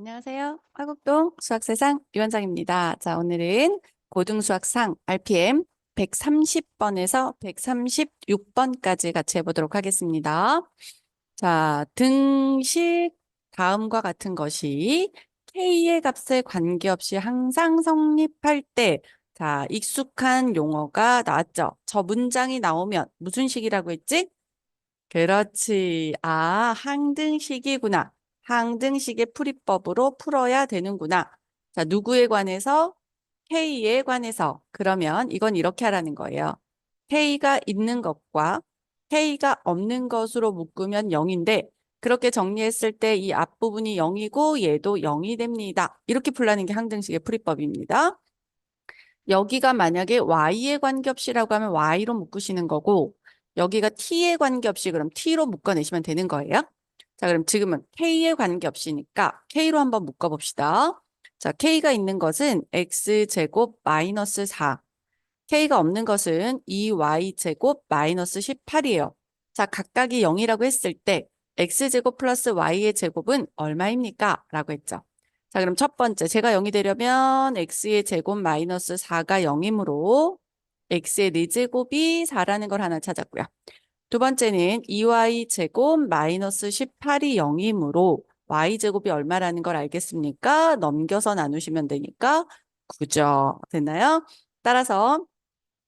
안녕하세요. 화국동 수학세상 유원장입니다. 자, 오늘은 고등수학상 RPM 130번에서 136번까지 같이 해보도록 하겠습니다. 자, 등식 다음과 같은 것이 K의 값에 관계없이 항상 성립할 때, 자, 익숙한 용어가 나왔죠. 저 문장이 나오면 무슨 식이라고 했지? 그렇지. 아, 항등식이구나. 항등식의 풀이법으로 풀어야 되는구나. 자, 누구에 관해서? K에 관해서. 그러면 이건 이렇게 하라는 거예요. K가 있는 것과 K가 없는 것으로 묶으면 0인데 그렇게 정리했을 때 이 앞부분이 0이고 얘도 0이 됩니다. 이렇게 풀라는 게 항등식의 풀이법입니다. 여기가 만약에 Y에 관계없이라고 하면 Y로 묶으시는 거고 여기가 T에 관계없이 그럼 T로 묶어내시면 되는 거예요. 자, 그럼 지금은 K에 관계없이니까 K로 한번 묶어봅시다. 자, K가 있는 것은 X제곱 마이너스 4. K가 없는 것은 2Y제곱 마이너스 18이에요. 자, 각각이 0이라고 했을 때 X제곱 플러스 Y의 제곱은 얼마입니까? 라고 했죠. 자, 그럼 첫 번째, 제가 0이 되려면 X의 제곱 마이너스 4가 0이므로 X의 4제곱이 4라는 걸 하나 찾았고요. 두 번째는 2y 제곱 마이너스 18이 0이므로 y 제곱이 얼마라는 걸 알겠습니까? 넘겨서 나누시면 되니까 9죠. 됐나요? 따라서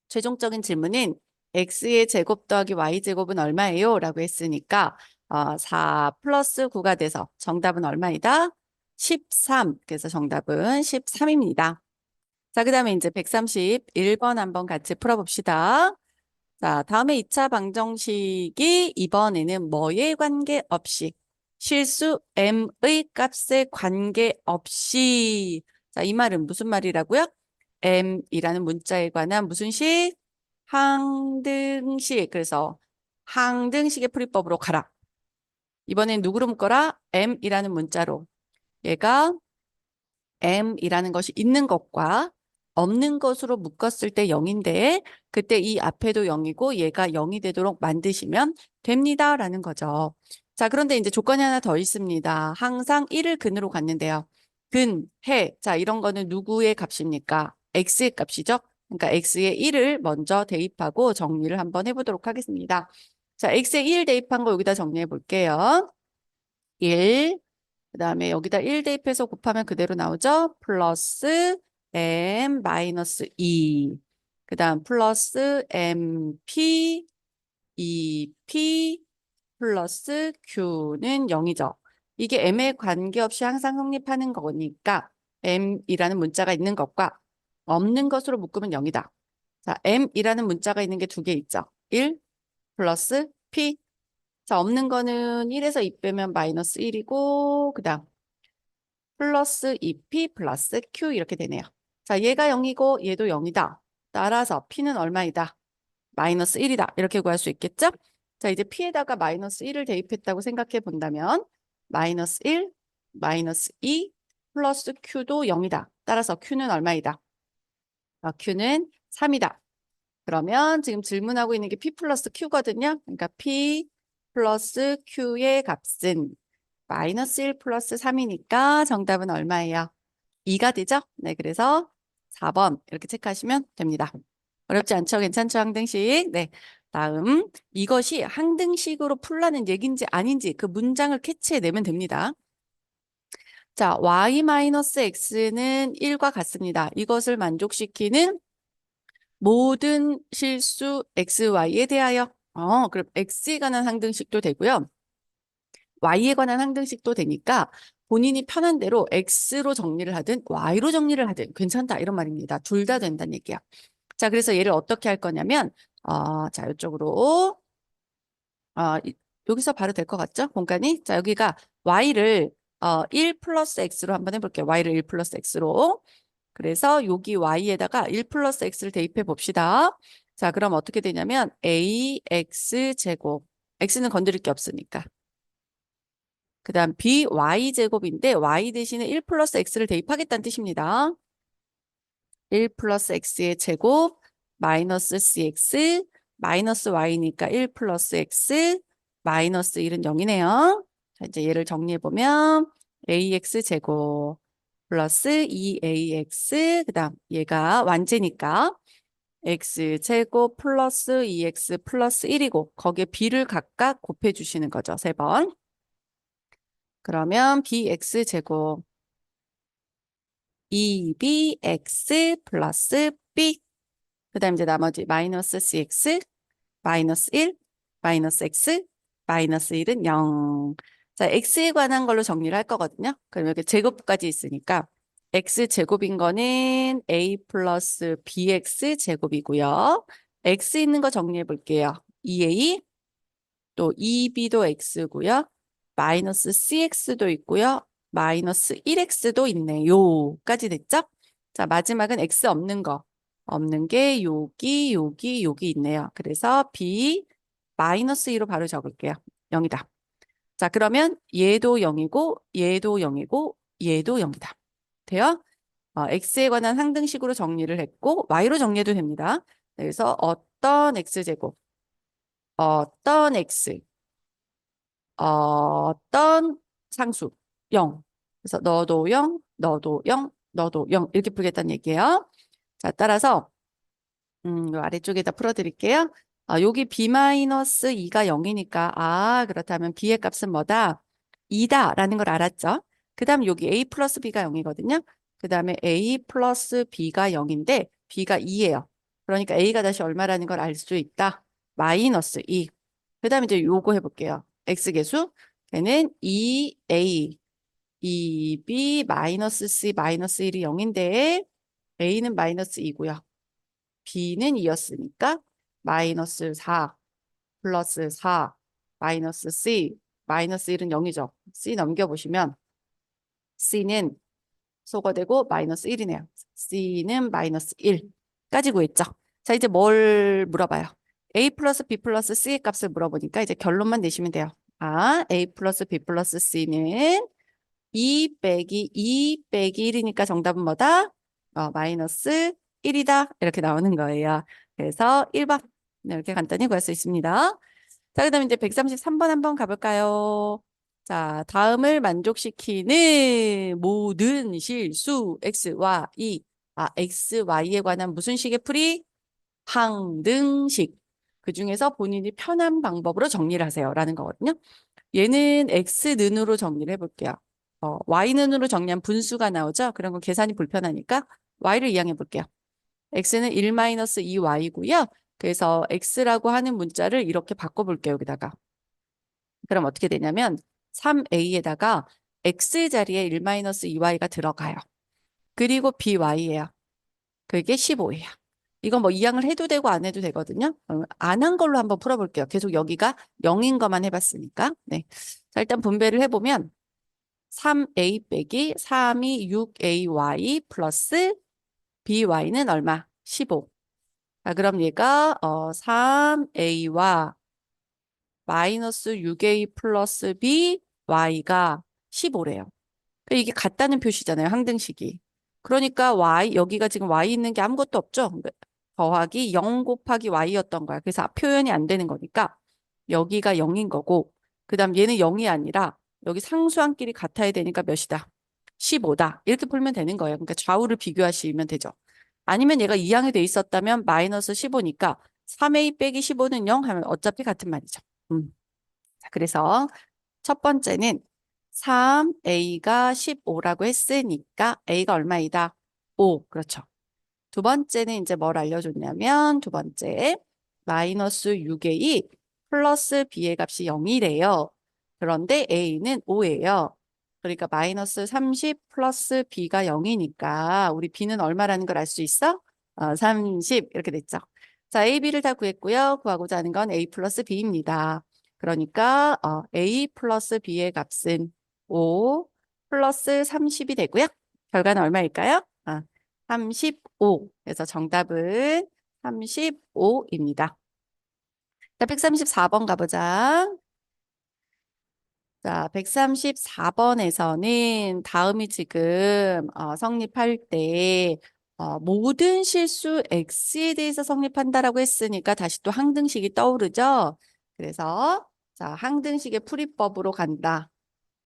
최종적인 질문은 x의 제곱 더하기 y 제곱은 얼마예요? 라고 했으니까 어, 4 플러스 9가 돼서 정답은 얼마이다? 13. 그래서 정답은 13입니다. 자, 그 다음에 이제 131번 한번 같이 풀어봅시다. 자, 다음에 2차 방정식이 이번에는 뭐에 관계없이 실수 m의 값에 관계없이 자, 이 말은 무슨 말이라고요? m이라는 문자에 관한 무슨 식? 항등식. 그래서 항등식의 풀이법으로 가라. 이번엔 누구로 묶어라? m이라는 문자로. 얘가 m이라는 것이 있는 것과 없는 것으로 묶었을 때 0인데 그때 이 앞에도 0이고 얘가 0이 되도록 만드시면 됩니다. 라는 거죠. 자, 그런데 이제 조건이 하나 더 있습니다. 항상 1을 근으로 갖는데요. 근, 해. 자, 이런 거는 누구의 값입니까? x의 값이죠. 그러니까 x의 1을 먼저 대입하고 정리를 한번 해보도록 하겠습니다. 자, x의 1 대입한 거 여기다 정리해 볼게요. 1, 그 다음에 여기다 1 대입해서 곱하면 그대로 나오죠. 플러스 m 마이너스 2. 그 다음 플러스 mp 2p 플러스 q는 0이죠. 이게 m에 관계없이 항상 성립하는 거니까 m이라는 문자가 있는 것과 없는 것으로 묶으면 0이다. 자, m이라는 문자가 있는 게 두 개 있죠. 1 플러스 p. 자, 없는 거는 1에서 2 빼면 마이너스 1이고 그 다음 플러스 2p 플러스 q 이렇게 되네요. 자, 얘가 0이고 얘도 0이다. 따라서 p는 얼마이다? 마이너스 1이다. 이렇게 구할 수 있겠죠? 자, 이제 p에다가 마이너스 1을 대입했다고 생각해 본다면 마이너스 1, 마이너스 2, 플러스 q도 0이다. 따라서 q는 얼마이다? 아, q는 3이다. 그러면 지금 질문하고 있는 게 p 플러스 q거든요. 그러니까 p 플러스 q의 값은 마이너스 1 플러스 3이니까 정답은 얼마예요? 2가 되죠? 네, 그래서 4번 이렇게 체크하시면 됩니다. 어렵지 않죠? 괜찮죠? 항등식. 네. 다음 이것이 항등식으로 풀라는 얘기인지 아닌지 그 문장을 캐치해내면 됩니다. 자, y-x는 1과 같습니다. 이것을 만족시키는 모든 실수 xy에 대하여 어, 그럼 x에 관한 항등식도 되고요. Y에 관한 항등식도 되니까 본인이 편한 대로 x로 정리를 하든 y로 정리를 하든 괜찮다 이런 말입니다. 둘 다 된다는 얘기야. 자, 그래서 얘를 어떻게 할 거냐면 어, 자, 이쪽으로 어, 이- 여기서 바로 될 것 같죠? 공간이? 자, 여기가 y를 어, 1 플러스 x로 한번 해볼게요. y를 1 플러스 x로. 그래서 여기 y에다가 1 플러스 x를 대입해 봅시다. 자, 그럼 어떻게 되냐면 ax 제곱. x는 건드릴 게 없으니까. 그 다음 by 제곱인데 y 대신에 1 플러스 x를 대입하겠다는 뜻입니다. 1 플러스 x의 제곱 마이너스 cx 마이너스 y니까 1 플러스 x 마이너스 1은 0이네요. 자, 이제 얘를 정리해 보면 ax 제곱 플러스 2ax 그 다음 얘가 완제니까 x 제곱 플러스 2x 플러스 1이고 거기에 b를 각각 곱해 주시는 거죠. 세 번. 그러면 bx 제곱 2bx 플러스 b 그 다음 이제 나머지 마이너스 cx 마이너스 1 마이너스 x 마이너스 1은 0. 자, x에 관한 걸로 정리를 할 거거든요. 그럼 이렇게 제곱까지 있으니까 x 제곱인 거는 a 플러스 bx 제곱이고요. x 있는 거 정리해 볼게요. 2a 또 2b도 x고요. 마이너스 cx도 있고요. 마이너스 1x도 있네요.까지 됐죠? 자, 마지막은 x 없는 거. 없는 게 여기, 여기, 여기 있네요. 그래서 b 마이너스 2로 바로 적을게요. 0이다. 자, 그러면 얘도 0이고 얘도 0이고 얘도 0이다. 돼요? 어, x에 관한 상등식으로 정리를 했고 y로 정리해도 됩니다. 그래서 어떤 x제곱 어떤 x 어떤 상수 0 그래서 너도 0 너도 0 너도 0 이렇게 풀겠다는 얘기예요. 자, 따라서 음, 요 아래쪽에다 풀어 드릴게요. 아, 여기 b-2가 0이니까 아, 그렇다면 b의 값은 뭐다? 2다 라는 걸 알았죠? 그 다음 여기 a 플러스 b가 0이거든요. 그 다음에 a 플러스 b가 0인데 b가 2예요. 그러니까 a가 다시 얼마라는 걸 알 수 있다. 마이너스 2. 그 다음에 이제 요거 해 볼게요. X계수. 걔는 2a, 2b, 마이너스 c, 마이너스 1이 0인데 a는 마이너스 2고요. b는 2였으니까 마이너스 4 플러스 4 마이너스 c 마이너스 1은 0이죠. c 넘겨보시면 c는 소거되고 마이너스 1이네요. c는 마이너스 1까지 구했죠. 자 이제 뭘 물어봐요. a 플러스 b 플러스 c의 값을 물어보니까 이제 결론만 내시면 돼요. 아 a 플러스 b 플러스 c는 2 빼기 2 빼기 1이니까 정답은 뭐다? 어, 마이너스 1이다. 이렇게 나오는 거예요. 그래서 1번 네, 이렇게 간단히 구할 수 있습니다. 자, 그 다음에 이제 133번 한번 가볼까요? 자, 다음을 만족시키는 모든 실수 x, y, 아, x, y에 관한 무슨 식의 풀이? 항등식. 그 중에서 본인이 편한 방법으로 정리를 하세요. 라는 거거든요. 얘는 x는으로 정리를 해볼게요. 어, y는으로 정리한 분수가 나오죠? 그런 건 계산이 불편하니까 y를 이항해 볼게요. x는 1-2y고요. 그래서 x라고 하는 문자를 이렇게 바꿔볼게요. 여기다가. 그럼 어떻게 되냐면 3a에다가 x 자리에 1-2y가 들어가요. 그리고 by예요. 그게 15예요. 이건 뭐 이항을 해도 되고 안 해도 되거든요. 안 한 걸로 한번 풀어볼게요. 계속 여기가 0인 것만 해봤으니까. 네. 자, 일단 분배를 해보면 3a 빼기 3이 6ay 플러스 by는 얼마? 15. 자, 그럼 얘가 어, 3a와 마이너스 6a 플러스 b y가 15래요. 이게 같다는 표시잖아요. 항등식이. 그러니까 y 여기가 지금 y 있는 게 아무것도 없죠. 더하기 0 곱하기 y였던 거야. 그래서 표현이 안 되는 거니까 여기가 0인 거고 그 다음 얘는 0이 아니라 여기 상수항끼리 같아야 되니까 몇이다? 15다. 이렇게 풀면 되는 거예요. 그러니까 좌우를 비교하시면 되죠. 아니면 얘가 2항이 돼 있었다면 마이너스 15니까 3a 빼기 15는 0 하면 어차피 같은 말이죠. 음. 자, 그래서 첫 번째는 3a가 15라고 했으니까 a가 얼마이다? 5. 그렇죠. 두 번째는 이제 뭘 알려줬냐면 두 번째 마이너스 6a 플러스 b의 값이 0이래요. 그런데 a는 5예요. 그러니까 마이너스 30 플러스 b가 0이니까 우리 b는 얼마라는 걸 알 수 있어? 어, 30 이렇게 됐죠. 자, a, b를 다 구했고요. 구하고자 하는 건 a 플러스 b입니다. 그러니까 어, a 플러스 b의 값은 5 플러스 30이 되고요. 결과는 얼마일까요? 아, 35. 그래서 정답은 35입니다. 자, 134번 가보자. 자, 134번에서는 다음이 지금 어, 성립할 때 어, 모든 실수 X에 대해서 성립한다라고 했으니까 다시 또 항등식이 떠오르죠. 그래서 자, 항등식의 풀이법으로 간다.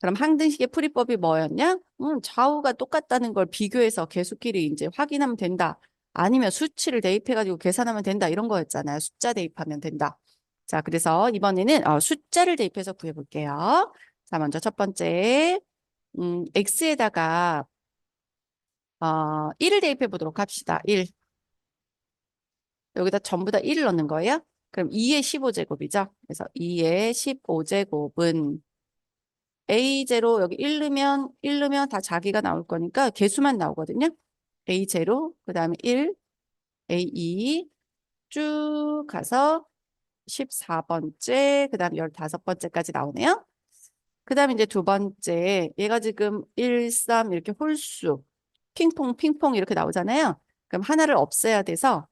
그럼 항등식의 풀이법이 뭐였냐? 음, 좌우가 똑같다는 걸 비교해서 개수끼리 이제 확인하면 된다. 아니면 수치를 대입해가지고 계산하면 된다. 이런 거였잖아요. 숫자 대입하면 된다. 자, 그래서 이번에는 어, 숫자를 대입해서 구해볼게요. 자, 먼저 첫 번째, 음, x에다가 어, 1을 대입해 보도록 합시다. 1. 여기다 전부 다 1을 넣는 거예요. 그럼 2의 15제곱이죠. 그래서 2의 15제곱은 A0 여기 1 넣으면 1 넣으면 다 자기가 나올 거니까 개수만 나오거든요. A0 그 다음에 1 A2 쭉 가서 14번째 그 다음에 15번째까지 나오네요. 그 다음에 이제 두 번째 얘가 지금 1, 3 이렇게 홀수 핑퐁 핑퐁 이렇게 나오잖아요. 그럼 하나를 없애야 돼서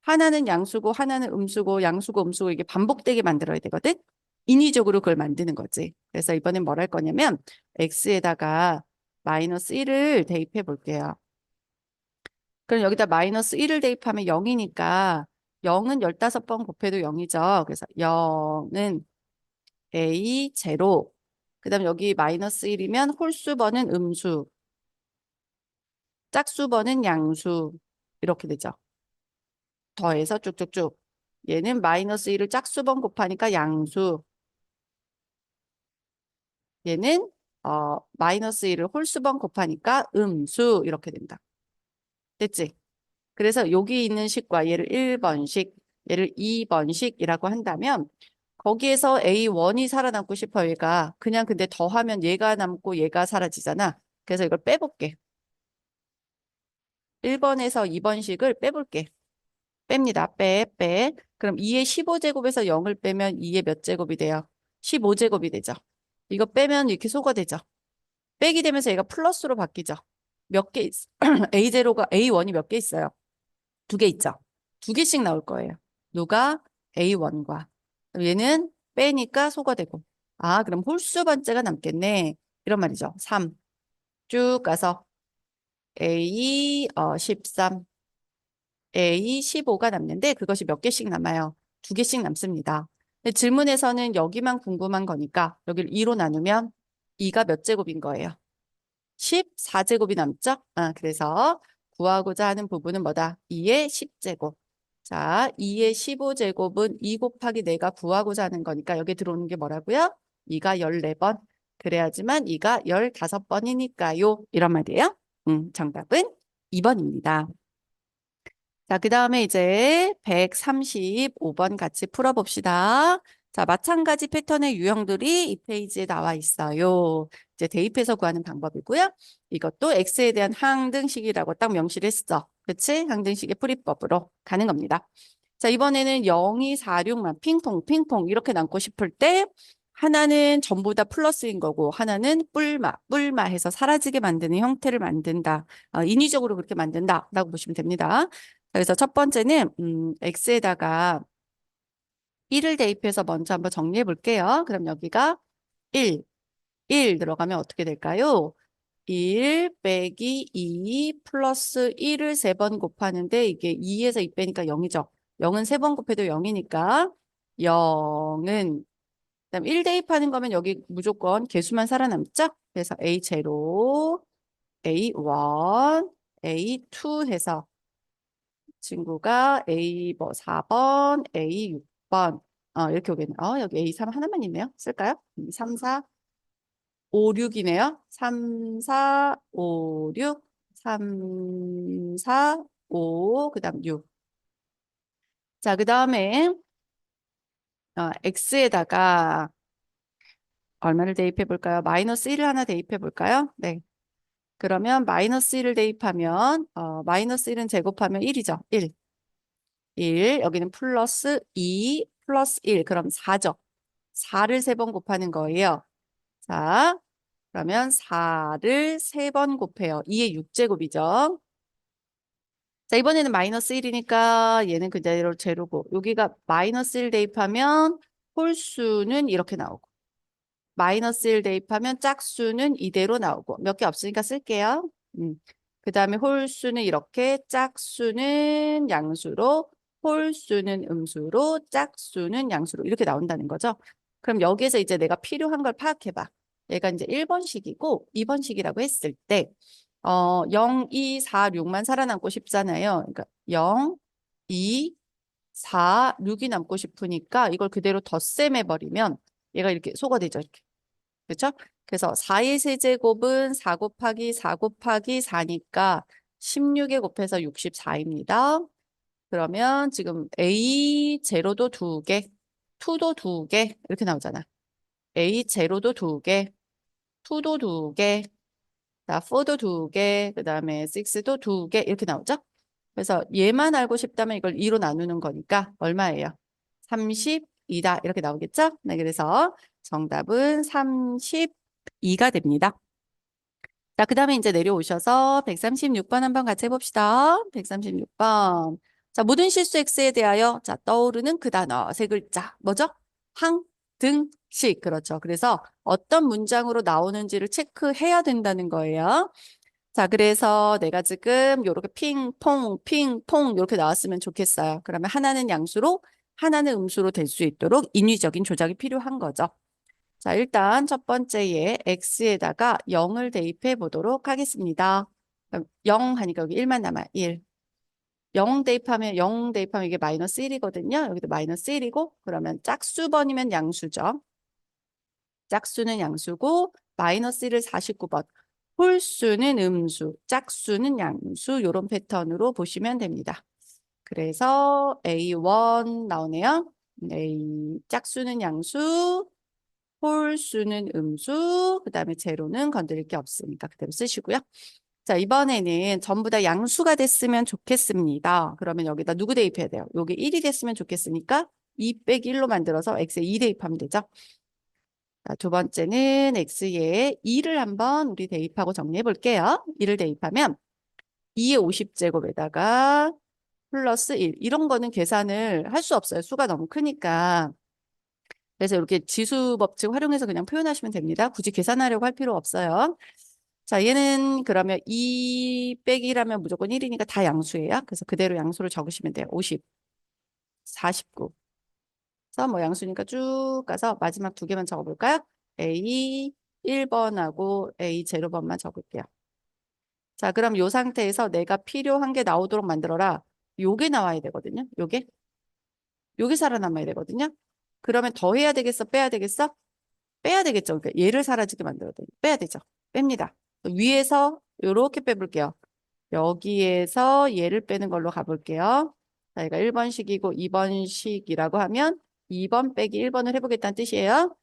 하나는 양수고 하나는 음수고 양수고 음수고 이게 반복되게 만들어야 되거든. 인위적으로 그걸 만드는 거지. 그래서 이번엔 뭘 할 거냐면 x에다가 마이너스 1을 대입해 볼게요. 그럼 여기다 마이너스 1을 대입하면 0이니까 0은 15번 곱해도 0이죠. 그래서 0은 a 제로. 그 다음 여기 마이너스 1이면 홀수번은 음수. 짝수번은 양수. 이렇게 되죠. 더해서 쭉쭉쭉. 얘는 마이너스 1을 짝수번 곱하니까 양수. 얘는 어, 마이너스 1을 홀수번 곱하니까 음수 이렇게 된다. 됐지? 그래서 여기 있는 식과 얘를 1번식, 얘를 2번식이라고 한다면 거기에서 A1이 살아남고 싶어 얘가 그냥 근데 더하면 얘가 남고 얘가 사라지잖아. 그래서 이걸 빼볼게. 1번에서 2번식을 빼볼게. 뺍니다. 빼, 빼. 그럼 2의 15제곱에서 0을 빼면 2의 몇 제곱이 돼요? 15제곱이 되죠. 이거 빼면 이렇게 소가 되죠. 빼기 되면서 얘가 플러스로 바뀌죠. 몇 개, 있... A0가, A1이 몇 개 있어요? 두 개 있죠. 두 개씩 나올 거예요. 누가? A1과. 얘는 빼니까 소가 되고. 아, 그럼 홀수 번째가 남겠네. 이런 말이죠. 3. 쭉 가서 A 어, 13, A 15가 남는데 그것이 몇 개씩 남아요? 두 개씩 남습니다. 질문에서는 여기만 궁금한 거니까 여기를 2로 나누면 2가 몇 제곱인 거예요? 14제곱이 남죠? 아, 그래서 구하고자 하는 부분은 뭐다? 2의 10제곱. 자, 2의 15제곱은 2 곱하기 내가 구하고자 하는 거니까 여기 들어오는 게 뭐라고요? 2가 14번. 그래야지만 2가 15번이니까요. 이런 말이에요. 음, 정답은 2번입니다. 자, 그 다음에 이제 135번 같이 풀어봅시다. 자, 마찬가지 패턴의 유형들이 이 페이지에 나와 있어요. 이제 대입해서 구하는 방법이고요. 이것도 x에 대한 항등식이라고 딱 명시를 했어. 그치? 항등식의 풀이법으로 가는 겁니다. 자, 이번에는 0, 2, 4, 6만 핑퐁, 핑퐁 이렇게 남고 싶을 때 하나는 전부 다 플러스인 거고 하나는 뿔마, 뿔마 해서 사라지게 만드는 형태를 만든다. 어, 인위적으로 그렇게 만든다라고 보시면 됩니다. 그래서 첫 번째는 음, x에다가 1을 대입해서 먼저 한번 정리해 볼게요. 그럼 여기가 1, 1 들어가면 어떻게 될까요? 1 빼기 2 플러스 1을 세 번 곱하는데 이게 2에서 2 빼니까 0이죠. 0은 세 번 곱해도 0이니까 0은 그다음 1 대입하는 거면 여기 무조건 개수만 살아남죠? 그래서 A0, A1, A2 해서 친구가 A 뭐 4번, A 6번 어, 이렇게 오겠네요. 어, 여기 A3 하나만 있네요. 쓸까요? 3, 4, 5, 6이네요. 3, 4, 5, 6, 3, 4, 5, 그 다음 6. 자, 그 다음에 어, X에다가 얼마를 대입해 볼까요? 마이너스 1을 하나 대입해 볼까요? 네. 그러면 마이너스 1을 대입하면 어, 마이너스 1은 제곱하면 1이죠. 1. 1. 여기는 플러스 2 플러스 1. 그럼 4죠. 4를 세번 곱하는 거예요. 자, 그러면 4를 세번 곱해요. 2의 6제곱이죠. 자, 이번에는 마이너스 1이니까 얘는 그대로 제로고 여기가 마이너스 1 대입하면 홀수는 이렇게 나오고 마이너스 1 대입하면 짝수는 이대로 나오고 몇 개 없으니까 쓸게요. 음. 그 다음에 홀수는 이렇게 짝수는 양수로 홀수는 음수로 짝수는 양수로 이렇게 나온다는 거죠. 그럼 여기에서 이제 내가 필요한 걸 파악해봐. 얘가 이제 1번식이고 2번식이라고 했을 때 어, 0, 2, 4, 6만 살아남고 싶잖아요. 그러니까 0, 2, 4, 6이 남고 싶으니까 이걸 그대로 덧셈해 버리면 얘가 이렇게 소가 되죠. 이렇게. 그렇죠? 그래서 4의 세제곱은 4 곱하기 4 곱하기 4니까 16에 곱해서 64입니다. 그러면 지금 A 제로도 두 개, 2도 두 개 이렇게 나오잖아. A 제로도 두 개, 2도 두 개, 자, 4도 두 개, 그 다음에 6도 두 개 이렇게 나오죠? 그래서 얘만 알고 싶다면 이걸 2로 나누는 거니까 얼마예요? 32다 이렇게 나오겠죠? 네, 그래서 정답은 32가 됩니다. 자, 그 다음에 이제 내려오셔서 136번 한번 같이 해봅시다. 136번. 자, 모든 실수 X에 대하여 자, 떠오르는 그 단어 세 글자. 뭐죠? 항, 등, 식. 그렇죠. 그래서 어떤 문장으로 나오는지를 체크해야 된다는 거예요. 자, 그래서 내가 지금 요렇게 핑 퐁, 핑 퐁 이렇게 나왔으면 좋겠어요. 그러면 하나는 양수로, 하나는 음수로 될 수 있도록 인위적인 조작이 필요한 거죠. 자, 일단 첫 번째에 x에다가 0을 대입해 보도록 하겠습니다. 그럼 0 하니까 여기 1만 남아. 1. 0 대입하면 0 대입하면 이게 마이너스 1이거든요. 여기도 마이너스 1이고 그러면 짝수번이면 양수죠. 짝수는 양수고 마이너스 1을 49번. 홀수는 음수, 짝수는 양수 이런 패턴으로 보시면 됩니다. 그래서 A1 나오네요. A 짝수는 양수, 홀수는 음수, 그 다음에 제로는 건드릴 게 없으니까 그대로 쓰시고요. 자, 이번에는 전부 다 양수가 됐으면 좋겠습니다. 그러면 여기다 누구 대입해야 돼요? 요게 1이 됐으면 좋겠으니까 2 빼기 1로 만들어서 x에 2 대입하면 되죠. 자, 두 번째는 x에 2를 한번 우리 대입하고 정리해 볼게요. 2를 대입하면 2의 50제곱에다가 플러스 1. 이런 거는 계산을 할 수 없어요. 수가 너무 크니까. 그래서 이렇게 지수 법칙 활용해서 그냥 표현하시면 됩니다. 굳이 계산하려고 할 필요 없어요. 자, 얘는 그러면 2 빼기 1하면 무조건 1이니까 다 양수예요. 그래서 그대로 양수를 적으시면 돼요. 50, 49. 그래서 뭐 양수니까 쭉 가서 마지막 두 개만 적어볼까요? A 1번하고 A 제로번만 적을게요. 자, 그럼 이 상태에서 내가 필요한 게 나오도록 만들어라. 요게 나와야 되거든요. 요게. 요게 살아남아야 되거든요. 그러면 더 해야 되겠어? 빼야 되겠어? 빼야 되겠죠. 그러니까 얘를 사라지게 만들어야 돼. 빼야 되죠. 뺍니다. 위에서 요렇게 빼볼게요. 여기에서 얘를 빼는 걸로 가볼게요. 자, 얘가 1번식이고 2번식이라고 하면 2번 빼기 1번을 해보겠다는 뜻이에요.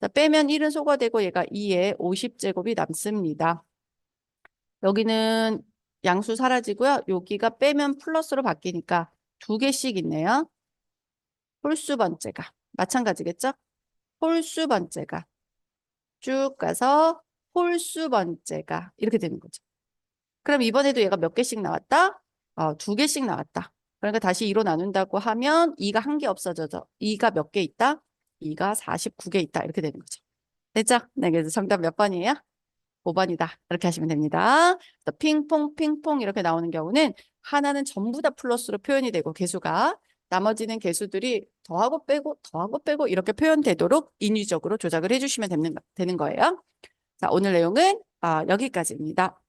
자, 빼면 1은 소거되고 얘가 2에 50제곱이 남습니다. 여기는 양수 사라지고요. 여기가 빼면 플러스로 바뀌니까 두 개씩 있네요. 홀수 번째가 마찬가지겠죠? 홀수 번째가 쭉 가서 홀수 번째가 이렇게 되는 거죠. 그럼 이번에도 얘가 몇 개씩 나왔다? 어, 두 개씩 나왔다. 그러니까 다시 2로 나눈다고 하면 2가 한 개 없어져서 2가 몇 개 있다? 2가 49개 있다. 이렇게 되는 거죠. 됐죠? 네, 그래서 정답 몇 번이에요? 5번이다. 이렇게 하시면 됩니다. 그래서 핑퐁, 핑퐁 이렇게 나오는 경우는 하나는 전부 다 플러스로 표현이 되고 개수가 나머지는 개수들이 더하고 빼고 더하고 빼고 이렇게 표현되도록 인위적으로 조작을 해주시면 되는, 되는 거예요. 자, 오늘 내용은 아, 여기까지입니다.